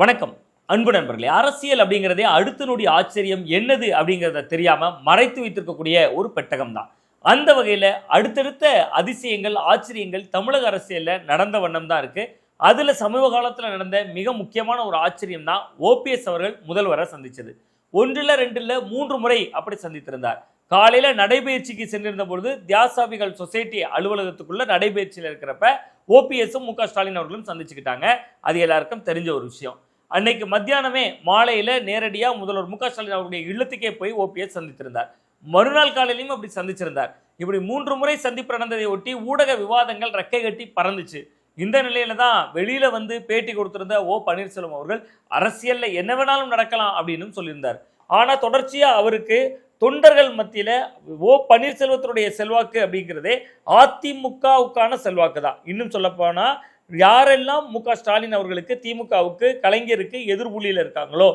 வணக்கம். அன்பு நண்பர்களே அரசியல் அப்படிங்கிறதே அடுத்த நொடி ஆச்சரியம் என்னது அப்படிங்கிறத தெரியாமல் மறைத்து வைத்திருக்கக்கூடிய ஒரு பெட்டகம் தான் அந்த வகையில் அடுத்தடுத்த அதிசயங்கள் ஆச்சரியங்கள் தமிழக அரசியலில் நடந்த வண்ணம் தான் இருக்குது அதில் சமீப காலத்தில் நடந்த மிக முக்கியமான ஒரு ஆச்சரியம் தான் ஓபிஎஸ் அவர்கள் முதல்வரை சந்தித்தது ஒன்றில் ரெண்டுல மூன்று முறை அப்படி சந்தித்திருந்தார். காலையில் நடைபயிற்சிக்கு சென்றிருந்த பொழுது தியாசாபிகள் சொசைட்டி அலுவலகத்துக்குள்ளே நடைபயிற்சியில் இருக்கிறப்ப ஓபிஎஸும் மு க ஸ்டாலின் அவர்களும் சந்திச்சுக்கிட்டாங்க. அது எல்லாருக்கும் தெரிஞ்ச ஒரு விஷயம். அன்னைக்கு மத்தியானமே மாலையில் நேரடியாக முதல்வர் மு க ஸ்டாலின் அவருடைய இல்லத்துக்கே போய் ஓபிஎஸ் சந்தித்திருந்தார். மறுநாள் காலையிலையும் அப்படி சந்திச்சிருந்தார். இப்படி மூன்று முறை சந்திப்பு நடந்ததை ஒட்டி ஊடக விவாதங்கள் ரெக்கை கட்டி பறந்துச்சு. இந்த நிலையில தான் வெளியில வந்து பேட்டி கொடுத்திருந்த ஓ பன்னீர்செல்வம் அவர்கள் அரசியல்ல என்ன வேணாலும் நடக்கலாம் அப்படின்னு சொல்லியிருந்தார். ஆனால் தொடர்ச்சியாக அவருக்கு தொண்டர்கள் மத்தியில் ஓ பன்னீர்செல்வத்தினுடைய செல்வாக்கு அப்படிங்கிறதே அதிமுகவுக்கான செல்வாக்கு தான். இன்னும் சொல்லப்போனால் யாரெல்லாம் மு க ஸ்டாலின் அவர்களுக்கு திமுகவுக்கு கலைஞருக்கு எதிர்புள்ளியில் இருக்காங்களோ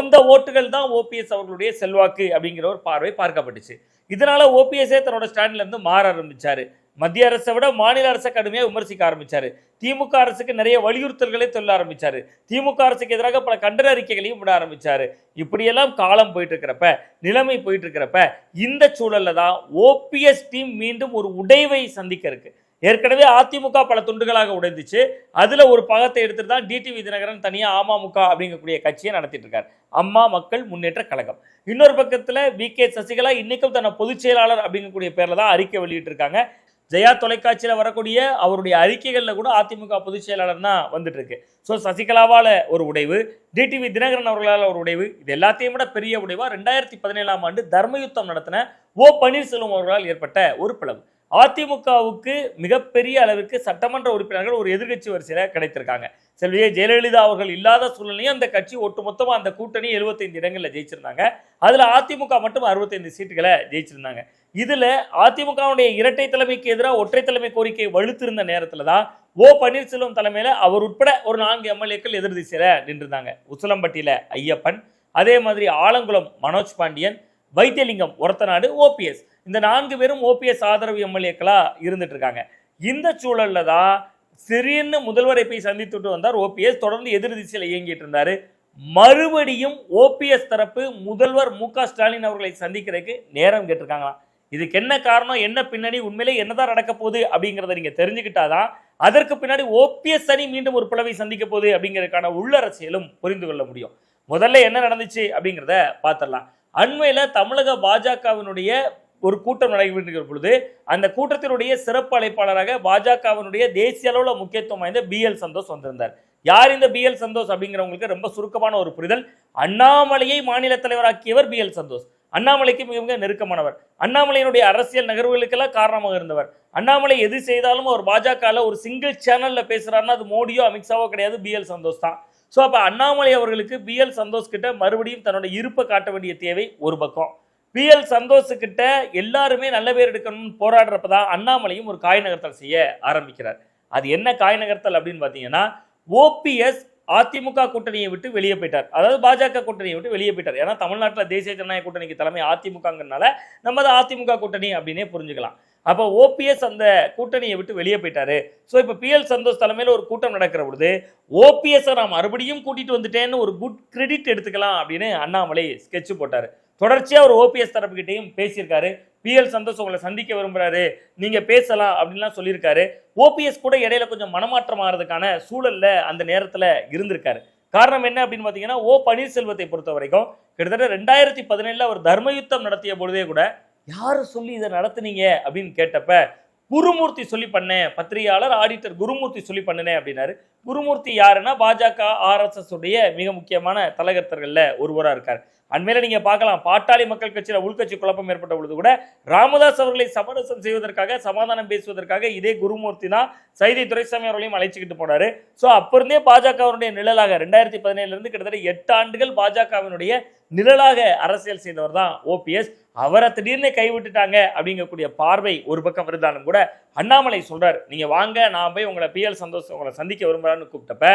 அந்த ஓட்டுகள் தான் ஓபிஎஸ் அவர்களுடைய செல்வாக்கு அப்படிங்கிற ஒரு பார்வை பார்க்கப்பட்டுச்சு. இதனால ஓபிஎஸ்ஏ தன்னோட ஸ்டாண்ட்லேருந்து மாற ஆரம்பிச்சார். மத்திய அரசை விட மாநில அரசை கடுமையாக விமர்சிக்க ஆரம்பித்தார் திமுக அரசுக்கு நிறைய வலியுறுத்தல்களை சொல்ல ஆரம்பித்தார் திமுக அரசுக்கு எதிராக பல கண்டன அறிக்கைகளையும் விட ஆரம்பித்தார் இப்படியெல்லாம் காலம் போயிட்டு இருக்கிறப்ப நிலைமை போயிட்டு இருக்கிறப்ப இந்த சூழலில் தான் ஓபிஎஸ் டீம் மீண்டும் ஒரு உடைவை சந்திக்க இருக்குது ஏற்கனவே அதிமுக பல துண்டுகளாக உடைந்துச்சு. அதில் ஒரு பாகத்தை எடுத்துட்டு தான் டிடிவி தினகரன் தனியாக அமமுக அப்படிங்கக்கூடிய கட்சியை நடத்திட்டு இருக்கார். அம்மா மக்கள் முன்னேற்ற கழகம். இன்னொரு பக்கத்தில் வி. கே. சசிகலா இன்னைக்கும் தன்னை பொதுச் செயலாளர் அப்படிங்கக்கூடிய பேரில் தான் அறிக்கை வெளியிட்டிருக்காங்க. ஜெயா தொலைக்காட்சியில் வரக்கூடிய அவருடைய அறிக்கைகளில் கூட அதிமுக பொதுச் செயலாளர் தான் வந்துட்டு இருக்கு ஸோ சசிகலாவால் ஒரு உடைவு டிடிவி தினகரன் அவர்களால் ஒரு உடைவு இது எல்லாத்தையும் விட பெரிய உடைவா ரெண்டாயிரத்தி பதினேழாம் ஆண்டு தர்மயுத்தம் நடத்தின ஓ. பன்னீர்செல்வம் அவர்களால் ஏற்பட்ட ஒரு பிளவு. அதிமுகவுக்கு மிகப்பெரிய அளவிற்கு சட்டமன்ற உறுப்பினர்கள் ஒரு எதிர்க்கட்சி வரிசையில் கிடைத்திருக்காங்க. செல்வியே ஜெயலலிதா அவர்கள் இல்லாத சூழ்நிலையும் அந்த கட்சி ஒட்டுமொத்தமாக அந்த கூட்டணி 75 இடங்களில் ஜெயிச்சிருந்தாங்க. அதில் அதிமுக மட்டும் 65 சீட்டுகளை ஜெயிச்சிருந்தாங்க. இதில் அதிமுகவுடைய இரட்டை தலைமைக்கு எதிராக ஒற்றை தலைமை கோரிக்கை வலுத்திருந்த நேரத்தில் தான் ஓ பன்னீர்செல்வம் தலைமையில் அவர் உட்பட ஒரு நான்கு எம்எல்ஏக்கள் எதிர் திசையில் நின்றுருந்தாங்க. உசிலம்பட்டியில் ஐயப்பன் அதே மாதிரி ஆலங்குளம் மனோஜ் பாண்டியன் வைத்தியலிங்கம் ஒரத்தநாடு ஓபிஎஸ் இந்த நான்கு பேரும் ஓபிஎஸ் ஆதரவு எம்எல்ஏக்களாக இருந்துட்டு இருக்காங்க இந்த சூழல்ல தான் சிறியன்னு முதல்வரை போய் சந்தித்துட்டு வந்தார் ஓபிஎஸ் தொடர்ந்து எதிர் திசையில் இயங்கிட்டு இருந்தார். மறுபடியும் ஓபிஎஸ் தரப்பு முதல்வர் மு க ஸ்டாலின் அவர்களை சந்திக்கிறதுக்கு நேரம் கேட்டிருக்காங்களாம். இதுக்கு என்ன காரணம் என்ன பின்னணி உண்மையிலே என்னதான் நடக்க போகுது அப்படிங்கிறத நீங்கள் தெரிஞ்சுக்கிட்டாதான் அதற்கு பின்னாடி ஓபிஎஸ் அணி மீண்டும் ஒரு பிளவை சந்திக்க போகுது அப்படிங்கிறதுக்கான உள்ளரசியலும் புரிந்து கொள்ள முடியும். முதல்ல என்ன நடந்துச்சு அப்படிங்கிறத பார்த்துடலாம். அண்மையில் தமிழக பாஜகவினுடைய ஒரு கூட்டம் நடைபெறுகிற பொழுது அந்த கூட்டத்தினுடைய சிறப்பு அழைப்பாளராக பாஜகவினுடைய தேசிய அளவில் முக்கியத்துவம் வாய்ந்த பி எல் சந்தோஷ் வந்திருந்தார். யார் இந்த பி எல் சந்தோஷ் அப்படிங்கிறவங்களுக்கு ரொம்ப சுருக்கமான ஒரு புரிதல். அண்ணாமலையை மாநில தலைவராக்கியவர் பி எல் சந்தோஷ். அண்ணாமலைக்கு மிக மிக நெருக்கமானவர். அண்ணாமலையினுடைய அரசியல் நகர்வுகளுக்கெல்லாம் காரணமாக இருந்தவர். அண்ணாமலை எது செய்தாலும் அவர் பாஜகவில் ஒரு சிங்கிள் சேனலில் பேசுகிறாருன்னா அது மோடியோ அமித்ஷாவோ கிடையாது பி எல் சந்தோஷ் தான். ஸோ அப்போ அண்ணாமலை அவர்களுக்கு பி எல் சந்தோஷ் கிட்ட மறுபடியும் தன்னோட இருப்பை காட்ட வேண்டிய தேவை ஒரு பக்கம். பி எல் சந்தோஷுக்கிட்ட எல்லாருமே நல்ல பேர் எடுக்கணும்னு போராடுறப்ப தான் அண்ணாமலையும் ஒரு காய் நகர்த்தல் செய்ய ஆரம்பிக்கிறார். அது என்ன காய் நகர்த்தல் அப்படின்னு பார்த்தீங்கன்னா ஓபிஎஸ் அதிமுக கூட்டணியை விட்டு வெளியே போயிட்டார். அதாவது பாஜக கூட்டணியை விட்டு வெளியே போயிட்டார். ஏன்னா தமிழ்நாட்டில் தேசிய ஜனநாயக கூட்டணிக்கு தலைமை அதிமுகங்கிறனால நம்ம அதை அதிமுக கூட்டணி அப்படின்னே புரிஞ்சுக்கலாம். அப்போ ஓபிஎஸ் அந்த கூட்டணியை விட்டு வெளியே போயிட்டாரு. ஸோ இப்போ பிஎல் சந்தோஷ் தலைமையில் ஒரு கூட்டம் நடக்கிற பொழுது ஓபிஎஸ்ஸை நான் மறுபடியும் கூட்டிகிட்டு வந்துட்டேன்னு ஒரு குட் கிரெடிட் எடுத்துக்கலாம் அப்படின்னு அண்ணாமலை ஸ்கெட்ச் போட்டார். தொடர்ச்சியாக ஒரு ஓபிஎஸ் தரப்புக்கிட்டையும் பேசியிருக்காரு. பிஎல் சந்தோஷ் உங்களை சந்திக்க விரும்புறாரு. நீங்கள் பேசலாம் அப்படின்லாம் சொல்லியிருக்காரு. ஓபிஎஸ் கூட இடையில கொஞ்சம் மனமாற்றம் ஆகிறதுக்கான சூழலில் அந்த நேரத்தில் இருந்திருக்காரு. காரணம் என்ன அப்படின்னு பார்த்தீங்கன்னா ஓ பன்னீர்செல்வத்தை பொறுத்த வரைக்கும் கிட்டத்தட்ட ரெண்டாயிரத்தி பதினேழில் அவர் தர்மயுத்தம் நடத்திய பொழுதே கூட யார் சொல்லி இதை நடத்துனீங்க? அப்படின்னு கேட்டப்ப குருமூர்த்தி சொல்லி பண்ணேன் பத்திரிகையாளர் ஆடிட்டர் குருமூர்த்தி சொல்லி பண்ணினேன் அப்படின்னாரு. குருமூர்த்தி யாருன்னா பாஜக ஆர்எஸ்எஸ் உடைய மிக முக்கியமான தலைகர்த்தர்களில் ஒருவராக இருக்கார். அண்மையில் நீங்கள் பார்க்கலாம் பாட்டாளி மக்கள் கட்சியில் உள்கட்சி குழப்பம் ஏற்பட்ட பொழுது கூட ராமதாஸ் அவர்களை சமரசம் செய்வதற்காக சமாதானம் பேசுவதற்காக இதே குருமூர்த்தி தான் சைதை துரைசாமி அவர்களையும் அழைச்சிக்கிட்டு போனார். ஸோ அப்போ இருந்தே பாஜகவினுடைய நிழலாக ரெண்டாயிரத்தி பதினேழுலேருந்து கிட்டத்தட்ட எட்டு ஆண்டுகள் பாஜகவினுடைய நிழலாக அரசியல் செய்தவர் தான் ஓபிஎஸ் அவரை திடீர்னு கைவிட்டுட்டாங்க அப்படிங்கக்கூடிய பார்வை ஒரு பக்கம் இருந்தாலும் கூட அண்ணாமலை சொல்றார் நீங்க வாங்க நான் போய் உங்களை பிஎல் சந்தோஷ் உங்களை சந்திக்க விரும்புறான்னு கூப்பிட்டப்ப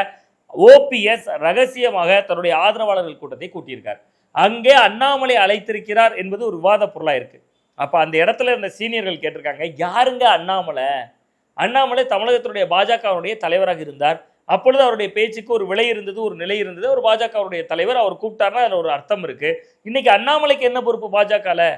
ஓபிஎஸ் ரகசியமாக தன்னுடைய ஆதரவாளர்கள் கூட்டத்தை கூட்டியிருக்கார். அங்கே அண்ணாமலை அழைத்திருக்கிறார் என்பது ஒரு விவாத பொருளாக இருக்கு. அப்போ அந்த இடத்துல இருந்த சீனியர்கள் கேட்டிருக்காங்க யாருங்க அண்ணாமலை? அண்ணாமலை தமிழகத்தினுடைய பாஜகவுடைய தலைவராக இருந்தார். அப்பொழுது அவருடைய பேச்சுக்கு ஒரு விலை இருந்தது ஒரு நிலை இருந்தது. ஒரு பாஜக அவருடைய தலைவர் அவர் கூப்பிட்டாருன்னா அதில் ஒரு அர்த்தம் இருக்கு. இன்னைக்கு அண்ணாமலைக்கு என்ன பொறுப்பு பாஜகவில்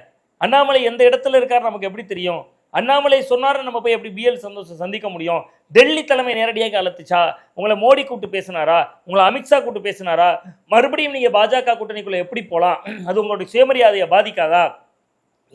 அண்ணாமலை எந்த இடத்துல இருக்காரு நமக்கு எப்படி தெரியும்? அண்ணாமலை சொன்னார் நம்ம போய் எப்படி பிஎல் சந்தோஷம் சந்திக்க முடியும்? டெல்லி தலைமை நேரடியாக அழைத்துச்சா? உங்களை மோடி கூப்பிட்டு பேசினாரா? உங்களை அமித்ஷா கூப்பிட்டு பேசினாரா? மறுபடியும் நீங்கள் பாஜக கூட்டணிக்குள்ளே எப்படி போகலாம் அது உங்களுடைய சுயமரியாதையை பாதிக்காதா?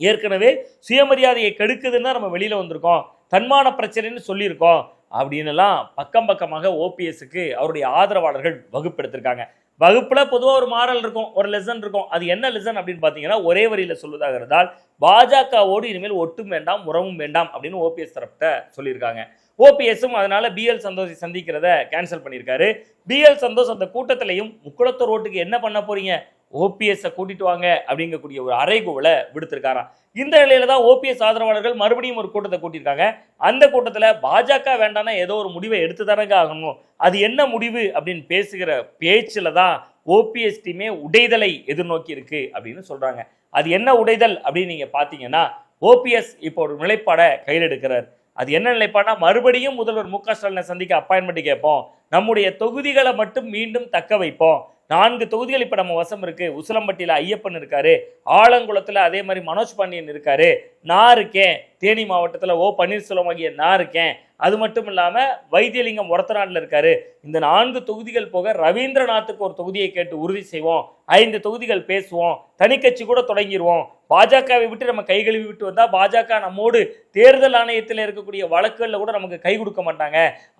ஏற்கனவே சுயமரியாதையை கெடுக்குதுன்னு தான் நம்ம வெளியில் வந்திருக்கோம். தன்மான பிரச்சனைன்னு சொல்லியிருக்கோம் அப்படின்னுலாம் பக்கம் பக்கமாக ஓபிஎஸ்க்கு அவருடைய ஆதரவாளர்கள் வகுப்பெடுத்திருக்காங்க. வகுப்பில் பொதுவாக ஒரு மாறல் இருக்கும் ஒரு லெசன் இருக்கும். அது என்ன லெசன் அப்படின்னு பார்த்தீங்கன்னா ஒரே வரியில் சொல்வதாக இருந்தால் பாஜகவோடு இனிமேல் ஒட்டும் வேண்டாம் உறவும் வேண்டாம் அப்படின்னு ஓபிஎஸ் தரப்பிட்ட சொல்லியிருக்காங்க. ஓபிஎஸும் அதனால பிஎல் சந்தோஷை சந்திக்கிறத கேன்சல் பண்ணியிருக்காரு. பிஎல் சந்தோஷ் அந்த கூட்டத்திலையும் முக்குளத்தூர் ரோட்டுக்கு என்ன பண்ண போறீங்க? ஓபிஎஸ்ஸை கூட்டிட்டு வாங்க அப்படிங்கக்கூடிய ஒரு அறைகூவலை விடுத்திருக்காராம். இந்த நிலையில தான் ஓபிஎஸ் ஆதரவாளர்கள் மறுபடியும் ஒரு கூட்டத்தை கூட்டியிருக்காங்க. அந்த கூட்டத்தில் பாஜக வேண்டாம்னா ஏதோ ஒரு முடிவை எடுத்து தானங்க ஆகணும். அது என்ன முடிவு அப்படின்னு பேசுகிற பேச்சில் தான் ஓபிஎஸ் டீமே உடைதலை எதிர்நோக்கி இருக்கு அப்படின்னு சொல்றாங்க. அது என்ன உடைதல் அப்படின்னு நீங்க பார்த்தீங்கன்னா ஓபிஎஸ் இப்போ ஒரு நிலைப்பாடை கையில் எடுக்கிறார். அது என்ன நிலைப்பாடா மறுபடியும் முதல்வர் மு க ஸ்டாலினை சந்திக்க அப்பாயின்மெண்ட் கேட்போம். நம்முடைய தொகுதிகளை மட்டும் மீண்டும் தக்க வைப்போம். நான்கு தொகுதிகள் இப்போ நம்ம வசம் இருக்குது உசிலம்பட்டியில் ஐயப்பன் இருக்காரு. ஆலங்குளத்தில் அதே மாதிரி மனோஜ் பாண்டியன் இருக்காரு. நான் இருக்கேன். தேனி மாவட்டத்தில் ஓ பன்னீர்செல்வம் ஆகிய நான் இருக்கேன். அது மட்டும் இல்லாமல் வைத்தியலிங்கம் ஒரத்தநாட்டில் இருக்காரு. இந்த நான்கு தொகுதிகள் போக ரவீந்திரநாத்துக்கு ஒரு தொகுதியை கேட்டு உறுதி செய்வோம். ஐந்து தொகுதிகள் பேசுவோம். தனிக்கட்சி கூட தொடங்கிடுவோம் பாஜகவை விட்டு நம்ம கை கழுவி விட்டு வந்தால் பாஜக நம்மோடு தேர்தல் ஆணையத்தில் இருக்கக்கூடிய வழக்குகளில் கூட நமக்கு கை கொடுக்க மாட்டாங்க.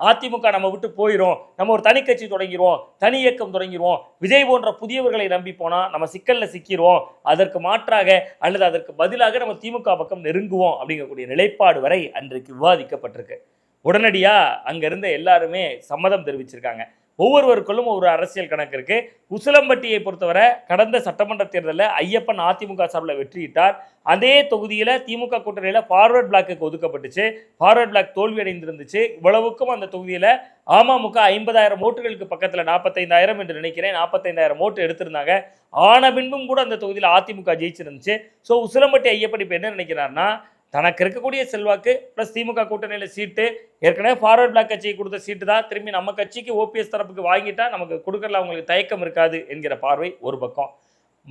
அதிமுக நம்ம விட்டு போயிடும் நம்ம ஒரு தனிக்கட்சி தொடங்கிடுவோம் தனி இயக்கம் தொடங்கிடுவோம் விஜய் போன்ற புதியவர்களை நம்பி போனால் நம்ம சிக்கலில் சிக்கிடுவோம் அதற்கு மாற்றாக அல்லது அதற்கு பதிலாக நம்ம திமுக பக்கம் நெருங்குவோம் அப்படிங்கக்கூடிய நிலைப்பாடு வரை அன்றைக்கு விவாதிக்கப்பட்டிருக்கு. உடனடியாக அங்கிருந்த எல்லாருமே சம்மதம் தெரிவிச்சிருக்காங்க. ஒவ்வொருவருக்குள்ளும் ஒரு அரசியல் கணக்கு இருக்கு. உசிலம்பட்டியை பொறுத்தவரை கடந்த சட்டமன்ற தேர்தலில் ஐயப்பன் அதிமுக சார்பில் வெற்றியிட்டார். அதே தொகுதியில் திமுக கூட்டணியில் ஃபார்வர்ட் பிளாக்குக்கு ஒதுக்கப்பட்டுச்சு. ஃபார்வர்ட் பிளாக் தோல்வி அடைந்திருந்துச்சு. இவ்வளவுக்கும் அந்த தொகுதியில் அமமுக ஐம்பதாயிரம் ஓட்டுகளுக்கு பக்கத்தில் நாற்பத்தைந்தாயிரம் என்று நினைக்கிறேன். நாற்பத்தைந்தாயிரம் ஓட்டு எடுத்திருந்தாங்க. ஆன பின்பும் கூட அந்த தொகுதியில் அதிமுக ஜெயிச்சிருந்துச்சு. ஸோ உசிலம்பட்டி ஐயப்பன் இப்போ என்ன நினைக்கிறாருன்னா தனக்கு இருக்கக்கூடிய செல்வாக்கு ப்ளஸ் திமுக கூட்டணியில் சீட்டு. ஏற்கனவே ஃபார்வர்ட் பிளாக் கட்சிக்கு கொடுத்த சீட்டு தான். திரும்பி நம்ம கட்சிக்கு ஓபிஎஸ் தரப்புக்கு வாங்கிட்டா நமக்கு கொடுக்கறல அவங்களுக்கு தயக்கம் இருக்காது என்கிற பார்வை ஒரு பக்கம்.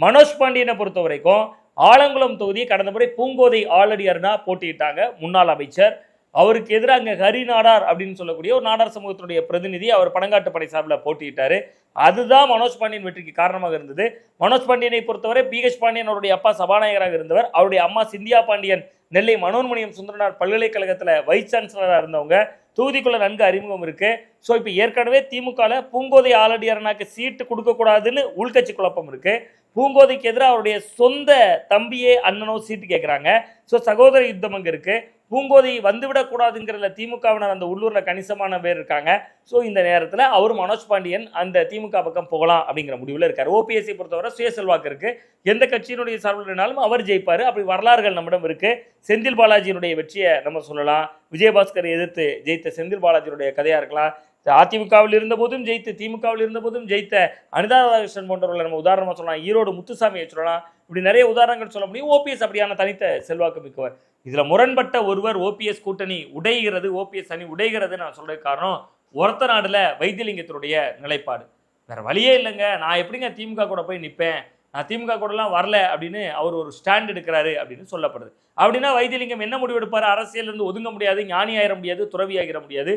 மனோஜ் பாண்டியனை பொறுத்த வரைக்கும் ஆலங்குளம் தொகுதி கடந்த முறை பூங்கோதை ஆலடி போட்டியிட்டாங்க முன்னாள் அமைச்சர். அவருக்கு எதிராக அங்கே ஹரி நாடார் அப்படின்னு சொல்லக்கூடிய ஒரு நாடார் சமூகத்தினுடைய பிரதிநிதி அவர் பனங்காட்டு படை சார்பில் போட்டியிட்டாரு. அதுதான் மனோஜ் பாண்டியன் வெற்றிக்கு காரணமாக இருந்தது. மனோஜ் பாண்டியனை பொறுத்தவரை பிஹெச் பாண்டியன் அவருடைய அப்பா சபாநாயகராக இருந்தவர். அவருடைய அம்மா சிந்தியா பாண்டியன் நெல்லை மனோன்மணியம் சுந்தரனார் பல்கலைக்கழகத்தில் வைஸ் சான்சலராக இருந்தவங்க. தொகுதிக்குள்ள நன்கு அறிமுகம் இருக்கு. ஸோ இப்போ ஏற்கனவே திமுகவில் பூங்கோதை ஆலடியாரனாக்கு சீட்டு கொடுக்கக்கூடாதுன்னு உள்கட்சி குழப்பம் இருக்கு. பூங்கோதைக்கு எதிராக அவருடைய சொந்த தம்பியே அண்ணனோ சீட்டு கேட்குறாங்க ஸோ சகோதர யுத்தம் அங்கே இருக்குது பூங்கோதை வந்துவிடக்கூடாதுங்கிறதுல திமுகவினர் அந்த உள்ளூரில் கணிசமான பேர் இருக்காங்க. ஸோ இந்த நேரத்தில் அவர் மனோஜ் பாண்டியன் அந்த திமுக பக்கம் போகலாம் அப்படிங்கிற முடிவில் இருக்கார். ஓபிஎஸ்சி பொறுத்தவரை சுய செல்வாக்கு இருக்குது எந்த கட்சியினுடைய சார்பில் இருந்தாலும் அவர் ஜெயிப்பார். அப்படி வரலாறுகள் நம்மிடம் இருக்குது செந்தில் பாலாஜியினுடைய வெற்றியை நம்ம சொல்லலாம். விஜயபாஸ்கரை எதிர்த்து ஜெயித்த செந்தில் பாலாஜியினுடைய கதையாக இருக்கலாம். அதிமுகவில் இருந்தபோதும் ஜெயித்து திமுகவில் இருந்தபோதும் ஜெயித்த அனிதா ராதாகிருஷ்ணன் போன்றவர்களை நம்ம உதாரணமாக சொல்லலாம். ஈரோடு முத்துசாமியை சொல்லலாம். இப்படி நிறைய உதாரணங்கள் சொல்ல முடியும். ஓபிஎஸ் அப்படியான தனித்த செல்வாக்கு மிக்கவர். இதில் முரண்பட்ட ஒருவர் ஓபிஎஸ் கூட்டணி உடைகிறது ஓபிஎஸ் அணி உடைகிறது நான் சொல்ற காரணம் ஒருத்த நாடில் வைத்தியலிங்கத்தினுடைய நிலைப்பாடு. வேறு வழியே இல்லைங்க. நான் எப்படிங்க திமுக கூட போய் நிற்பேன் திமுக கூடலாம் வரல அப்படின்னு அவர் ஒரு ஸ்டாண்ட் எடுக்கிறாரு அப்படின்னு சொல்லப்படுது. அப்படின்னா வைத்தியலிங்கம் என்ன முடிவெடுப்பார் அரசியல் இருந்து ஒதுங்க முடியாது ஞானி ஆயிட முடியாது துறவி ஆகிட முடியாது.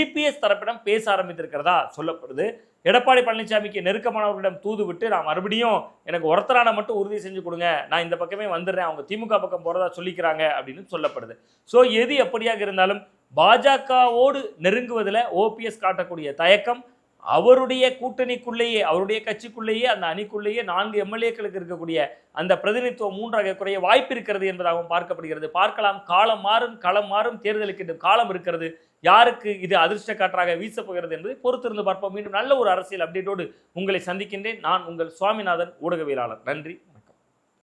இபிஎஸ் தரப்பிடம் பேச ஆரம்பித்திருக்கிறதா சொல்லப்படுது. எடப்பாடி பழனிசாமிக்கு நெருக்கமானவர்களிடம் தூது விட்டு நான் மறுபடியும் எனக்கு ஒருத்தரான மட்டும் உறுதி செஞ்சு கொடுங்க. நான் இந்த பக்கமே வந்துடுறேன். அவங்க திமுக பக்கம் போகிறதா சொல்லிக்கிறாங்க அப்படின்னு சொல்லப்படுது. ஸோ எது எப்படியாக இருந்தாலும் பாஜகவோடு நெருங்குவதில் ஓபிஎஸ் காட்டக்கூடிய தயக்கம் அவருடைய கூட்டணிக்குள்ளேயே அவருடைய கட்சிக்குள்ளேயே அந்த அணிக்குள்ளேயே நான்கு எம்எல்ஏக்களுக்கு இருக்கக்கூடிய அந்த பிரதிநிதித்துவம் மூன்றாக குறைய வாய்ப்பு இருக்கிறது என்பதாகவும் பார்க்கப்படுகிறது. பார்க்கலாம் காலம் மாறும் களம் மாறும் தேர்தலுக்கு இன்னும் காலம் இருக்கிறது. யாருக்கு இது அதிர்ஷ்ட காற்றாக வீசப்போகிறது என்பதை பொறுத்திருந்து பார்ப்போம். மீண்டும் நல்ல ஒரு அரசியல் அப்டேட்டோடு உங்களை சந்திக்கின்றேன். நான் உங்கள் சுவாமிநாதன் ஊடகவியலாளர். நன்றி